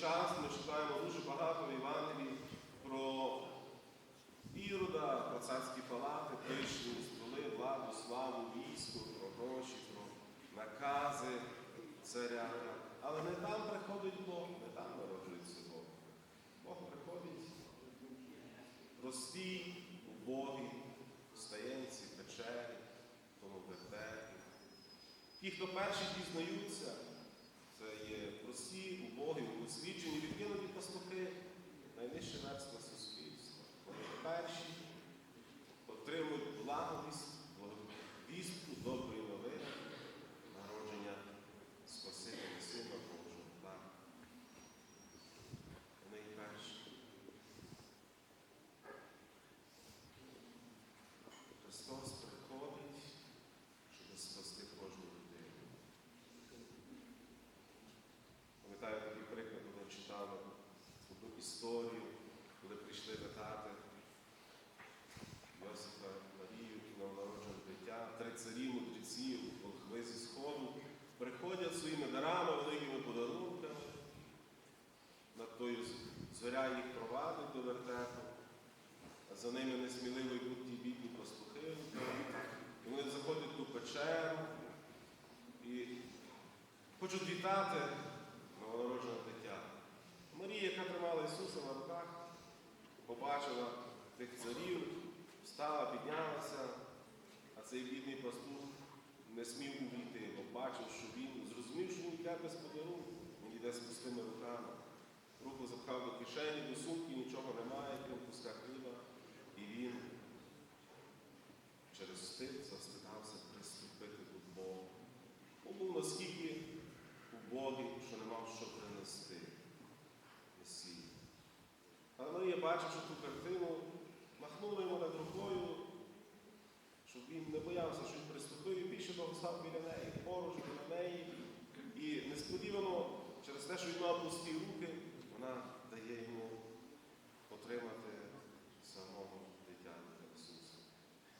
час ми читаємо дуже багато в Євангелії про Ірода, про царські палати, пишні столи, владу, славу, військо, про гроші, про накази царя. Але не там приходить Бог, не там народжується Бог. Бог приходить прості, убогі, стаєнці, печері, тому. Ті, хто перші дізнаються, це є прості, убогі, освічені, відкинуті пастухи, найнижче верства суспільства. Вони перші отримують благовість, вістку доброї новини, народження Спасителя Сина Божого. Так. Вони перші. Христос приходить, щоб спасти кожну людину. Пам'ятаю такий приклад, коли читали одну історію, коли прийшли питати Йосифа Марію, новонароджене дитя, три царі, мудреці, волхви зі сходу, приходять своїми дарами, великими подарунками. На тою зоря їх провадить до вертепу, а за ними несміливо йдуть ті бідні пастухи. І вони заходять в ту печеру і хочуть вітати новонароджене дитя. Марія, яка тримала Ісуса на руках, побачила тих царів, встала, піднялася, а цей бідний пастух не смів увійти, бо бачив, що він зрозумів, що він йде без подарунку, він йде з пустими руками. Руку запхав до кишені, до сумки, нічого немає, крім куска хліба. І він через стид застидався приступити до Бога. Бо був наскільки убогий, що не мав що принести Месії. Але Марія, бачивши ту картину, махнула йому над рукою, щоб він не боявся, що він приступив, і більше того став біля неї, поруч біля неї. І несподівано, через те, що він мав пусті руки, вона дає йому отримати самого дитятка Ісуса.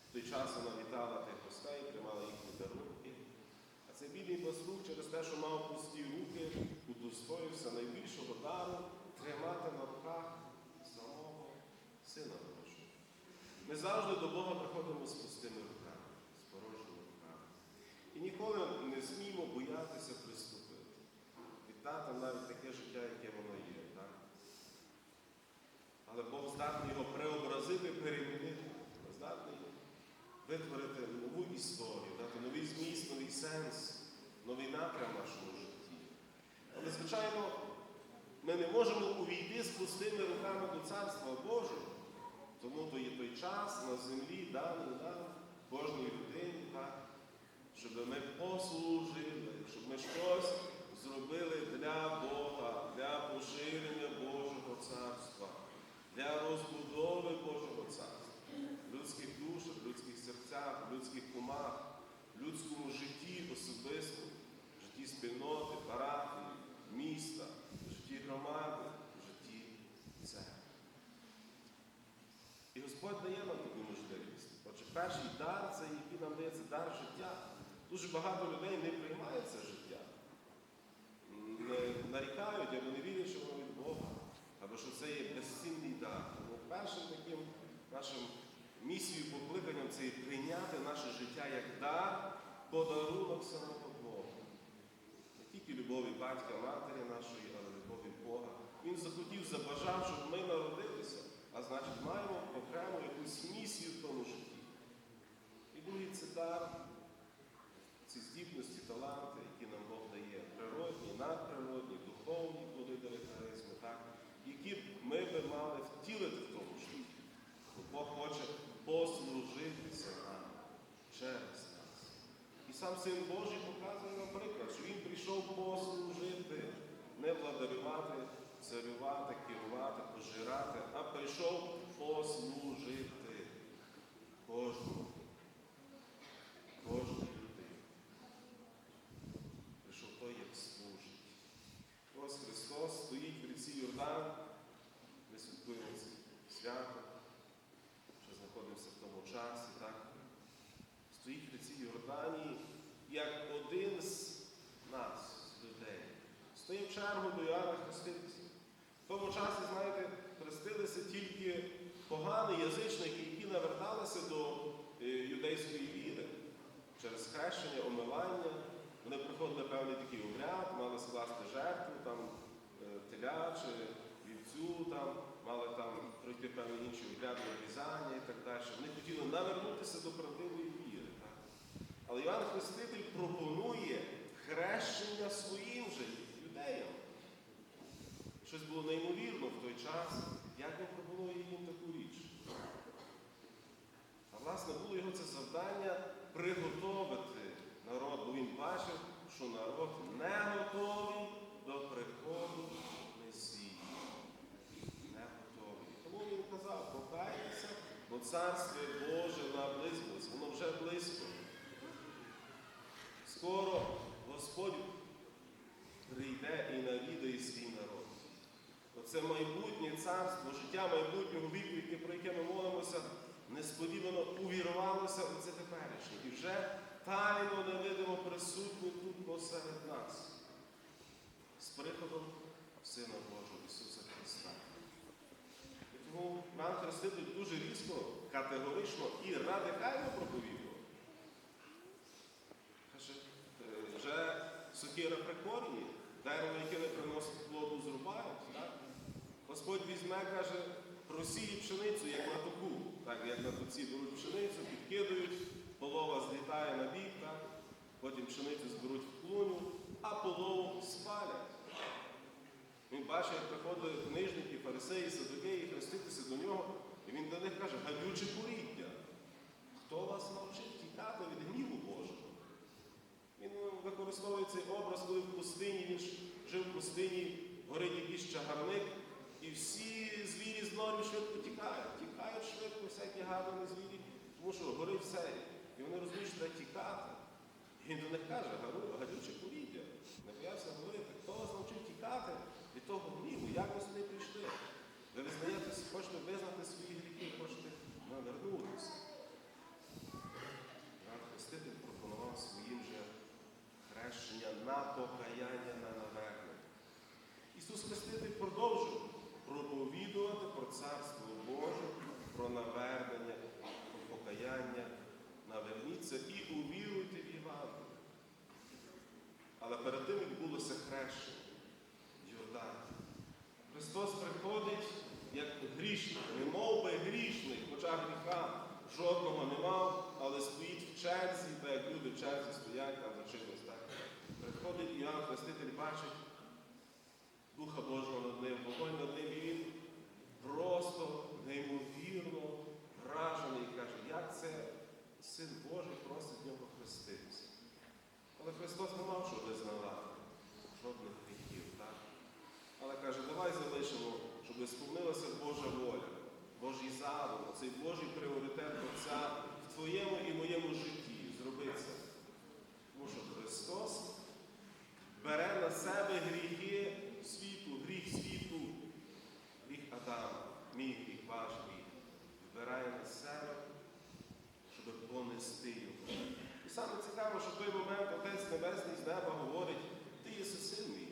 В той час вона вітала тих гостей, приймала їхні дарунки. А цей бідний пастух через те, що мав пусті руки, удостоївся найбільшого дару тримати на руках самого Сина Божого. Ми завжди до Бога приходимо з пустими руками, з порожніми руками. І ніколи не сміємо боятися приступити. Віддати навіть таке життя, яке воно є. Так? Але Бог здатний його преобразити, перемінити, здатний витворити нову історію, дати новий зміст, новий сенс, новий напрям нашому. Ми не можемо увійти з пустими руками до Царства Божого, тому то є той час на землі, даний нам, кожній людині, так, щоб ми послужили, щоб ми щось зробили для Бога, для поширення Божого царства, для розбудови Божого царства, в людських душах, в людських серцях, в людських умах, в людському житті особисто, в житті спільноти, парафії, міста, в житті громади, в житті церкви. І Господь дає нам таку можливість. Отже, перший дар, це який нам дається дар життя. Дуже багато людей не приймають це життя, не нарікають або не вірять, що воно від Бога, або що це є безцінний дар. Тому першим таким нашим місією, покликанням це є прийняти наше життя як дар, подарунок самого Бога. Не тільки любові батька, матері нашої, але любові Бога. Він захотів, забажав, щоб ми значить маємо окрему якусь місію в тому житті. І другий це дар, ці здібності, таланти, які нам Бог дає, природні, надприродні, духовні плоди харизми, так? які ми би мали втілити в тому житті. Бо Бог хоче послужитися нам через нас. І сам Син Божий показує нам приклад, що Він прийшов послужити, не владарювати, царювати, керувати, пожирати, а прийшов послужити кожному. Кожній людині. Прийшов той, як служить. Ось Христос стоїть в ріці Йордан, ми святкуємо це свято, що знаходимося в тому часі, так? Стоїть в ріці Йордані як один з нас, з людей. Стоїть в чергу до Іоанна Хрестителя. В тому часі, знаєте, хрестилися тільки погані язичники, які наверталися до е, юдейської віри через хрещення, омивання. Вони приходили певний такий обряд, мали скласти жертву, там, е, теля чи вівцю, там, мали там пройти певні інші обряди обрізання і так далі. Вони хотіли навернутися до правдивої віри. Так? Але Іван Хреститель пропонує хрещення своїм же юдеям. Щось було неймовірно в той час, як він пропонує їм таку річ. Власне було його це завдання приготовити народ, бо він бачив, що народ не готовий до приходу Месії. Не готовий. Тому він казав, покайтеся, бо царство Боже наблизилось, воно вже близько. Скоро Господь прийде і навідає свій народ. Оце майбутнє царство, життя майбутнього віку, про яке ми молимося, несподівано увірвалося у це теперішнє. І вже тайно невидимо присутні тут посеред нас. З приходом Сина Божого Ісуса Христа. І тому Іван Хреститель дуже різко, категорично і радикально проповідував. Каже, е, вже сокира при корні, дерево, яке не приносить плоду, зрубають. Господь візьме, каже, просіє пшеницю, як на току. Так, як на тоці беруть пшеницю, підкидають, полова злітає на бік, так? потім пшеницю зберуть в клуню, а полову спалять. Він бачить, як приходили книжники, фарисеї, садокеї, хреститися до нього, і він до них каже, гадюче поріддя. Хто вас навчив тікати від гніву Божого? Він використовує цей образ, коли в пустині він жив в пустині, горить якийсь чагарник, і всі звірі з норів швидко тікають. Тікають швидко всякі гарні звірі, тому що горить все. І вони розуміють, що треба тікати. І він до них каже, «Гару- гадюче поріддя. Не боявся говорити, хто вас навчив тікати від того гніву, як ви сюди прийшли? Ви визнаєтеся, хочете визнати свої гріхи, хочете навернутися. Іван Хреститель пропонував своїм же хрещення на покаяння на навернення. Ісус Хреститель продовжив проповідувати про Царство Боже, про навернення, про покаяння, наверніться і увіруйте в Євангелію. Але перед тим хрещення Йордан. Христос приходить як грішник, не мов би грішник, хоча гріха жодного не мав, але стоїть в черзі, так як люди в черзі стоять там за чимось так. Приходить Іоанн Хреститель, бачить Духа Божого над ним, вогонь над ним, і він просто неймовірно вражений і каже, як це Син Божий просить нього хреститися. Але Христос не мав що визнавати, жодних гріхів? Але каже, давай залишимо, щоб сповнилася Божа воля, Божий задум, цей Божий пріоритет Отця в твоєму і моєму житті. Зроби. Тому що Христос бере на себе гріхи світу, гріх світу, гріх Адама, мій гріх, ваш гріх. Вбирає на себе, щоб понести його. І саме цікаво, що в той момент Отець Небесний з неба говорить, ти єси син мій,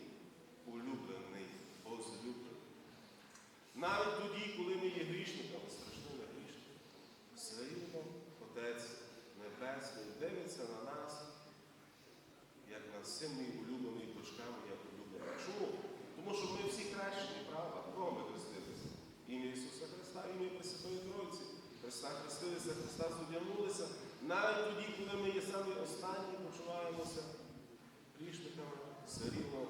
улюблений, возлюблений. Навіть тоді, коли ми є грішниками, страшними грішниками, все рівно Отець Небесний дивиться на нас, як на син мій улюблений, дочка моя улюблена. Чому? Тому що ми всі хрещені, правда? Кого ми хрестилися? Ім'я Ісуса Христа, ім'я Пресвятої Тройці. Христа хрестилися, Христа зодягнулися. Навіть тоді, коли ми є самі останні, почуваємося грішниками, все рівно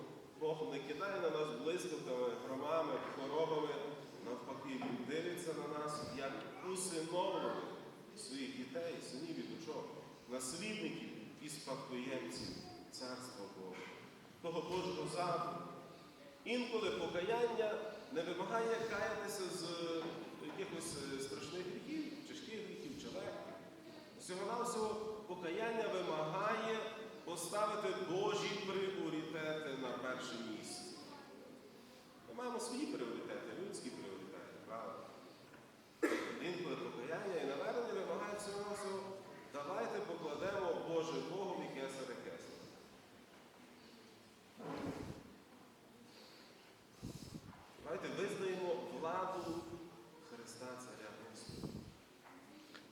Бог не кидає на нас блискавками, громами, хворобами. Навпаки, Він дивиться на нас як усиновлених своїх дітей, синів і дочок, наслідників і спадкоємців Царства Бога, того Божого задуму. Інколи покаяння не вимагає каятися з якихось е, страшних гріхів, тяжких гріхів чи легких. Всього-навсього покаяння вимагає поставити Божі пріоритети на перше місце. Ми маємо свої пріоритети, людські пріоритети, правда? давайте покладемо Боже Богом і кесаре кесарю. Давайте визнаємо владу Христа Царя Господа.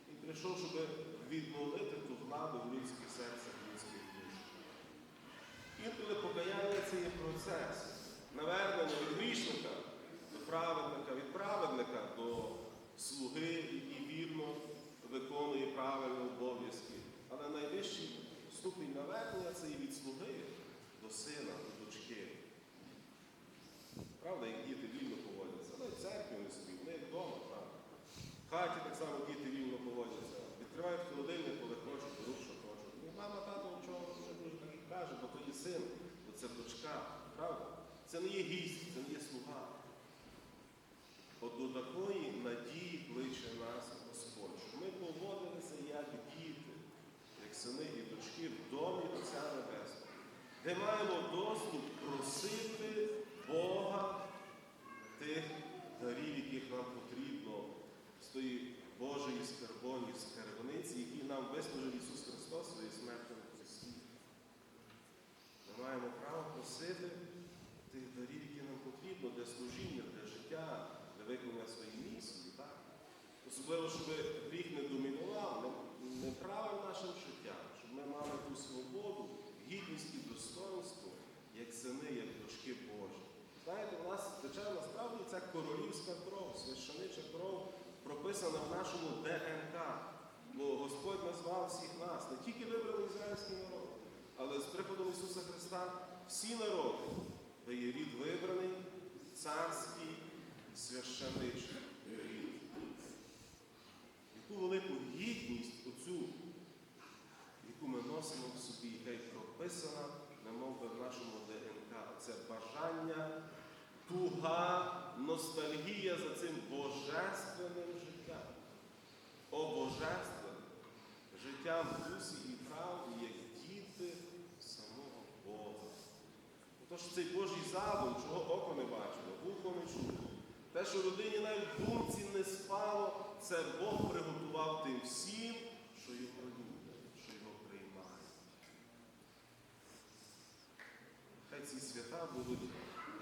І прийшов, щоб відмолити ту владу в людське серце, в людській душі. Інколи покаяння це є процес, навернення від грішника Правда, як діти вільно поводяться, але в церкві вони собі, вони як вдома, правда. В хаті так само діти вільно поводяться. Відкривають холодильник, коли хочуть, беруть, що хочуть. Ну, мама, тато нічого не дуже так і каже, бо то є син, бо це дочка, правда? Це не є гість, це не є слуга. От до такої надії кличе нас Господь, щоб ми поводилися як діти, як сини і дочки в домі Отця Небесного, де маємо доступ просити тих дарів, яких нам потрібно з тої Божої скарбоні, скарбниці, які нам вислужив Ісус Христос своєю смертю на Христі. Ми маємо право просити тих дарів, які нам потрібно для служіння, для життя, для виконання своєї місії. Так? Особливо, щоб гріх не домінував, не, правив нашим життям, щоб ми мали ту свободу, гідність і достоинство, як сини, як дочки Божі. Знаєте, у нас тече насправді ця королівська кров, священича кров прописана в нашому ДНК. Бо Господь назвав всіх нас, не тільки вибраний ізраїльський народ, але з приходом Ісуса Христа всі народи, де є рід вибраний, царський, священичий рід. Яку велику гідність оцю, яку ми носимо в собі, яка й прописана, немов би в нашому ДНК. Це бажання, туга, ностальгія за цим божественним життям. Обожественним життям в дусі і правді, як діти самого Бога. Тож цей Божий задум, чого око не бачило, вухо не чуло. Те, що людині навіть в думці не спало, це Бог приготував тим всім, що його люблять, що його приймає. Хай ці свята будуть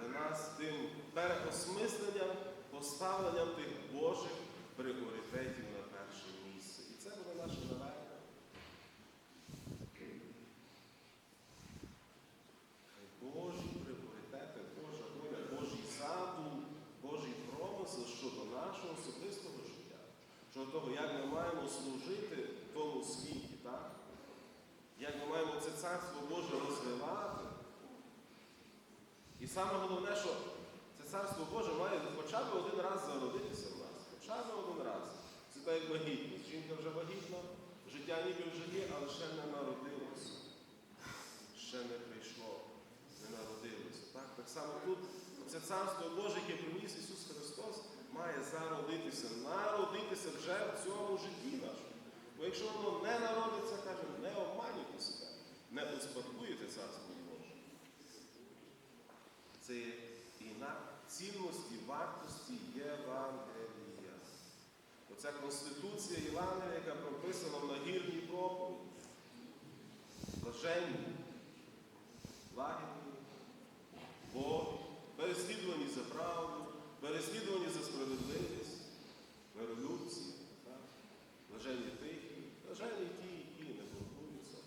для нас тим переосмисленням, поставленням тих Божих пріоритетів на перше місце. І це буде наше навернення. Хай Божі пріоритети, Божа воля, Божий задум, Божий промисел щодо нашого особистого життя, щодо того, як ми маємо служити в тому світі, так? як ми маємо це царство Боже розвивати. І саме головне, що це царство Боже має хоча б один раз зародитися в нас. Хоча б один раз. Це так як вагітність. Жінка вже вагітна, життя ніби вже є, але ще не народилося. Ще не прийшло, не народилося. Так, так само тут це царство Боже, яке приніс Ісус Христос, має зародитися, народитися вже в цьому житті нашому. Бо якщо воно не народиться, каже, не обманюйте себе, не успадкуєте царство. Це є інак цінності, вартості Євангелія. Оця конституція Євангелія, яка прописана в нагірній проповіді. Блаженні, лагідні, Бог, переслідувані за правду, переслідувані за справедливість, миролюбці, так? блаженні тихі, блаженні ті, які не блокуються.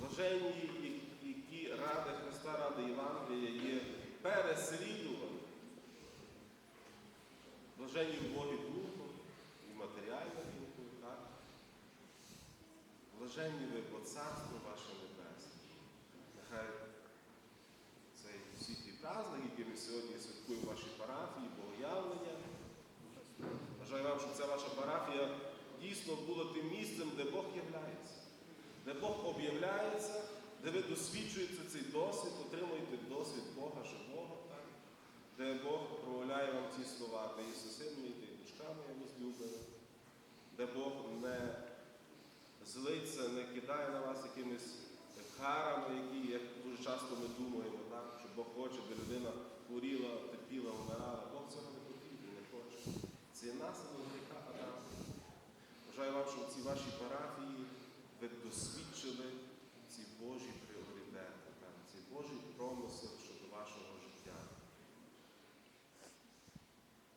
Блаженні, які ради Христа, ради Євангелія є переслідувані. Блаженні в Богі Духом і матеріально вінкою, так? Блаженні ви, бо царство ваше небесне. Нехай цей всі ті праздники, які ми сьогодні святкуємо в вашій парафії, богоявлення. Бажаю вам, щоб ця ваша парафія дійсно була тим місцем, де Бог являється, де Бог об'являється, де ви досвідчуєте цей досвід, отримуєте досвід Бога живого, так? де Бог промовляє вам ці слова, є син мій, є дочка моя возлюблена, де Бог не злиться, не кидає на вас якимись карами, які, як дуже часто ми думаємо, так? що Бог хоче, де людина хворіла, терпіла, вмирала. Бог цього не потрібен, не хоче. Це наслідок гріха Адама. Бажаю вам, щоб ці ваші парафії ви досвідчили ці Божі пріоритети, так? ці Божі промисли щодо вашого життя.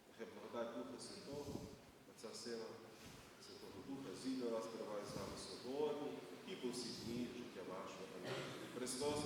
Нехай благодать Духа Святого, Отця Сина, conseguinte, que é abaixo acho, né? Precisamos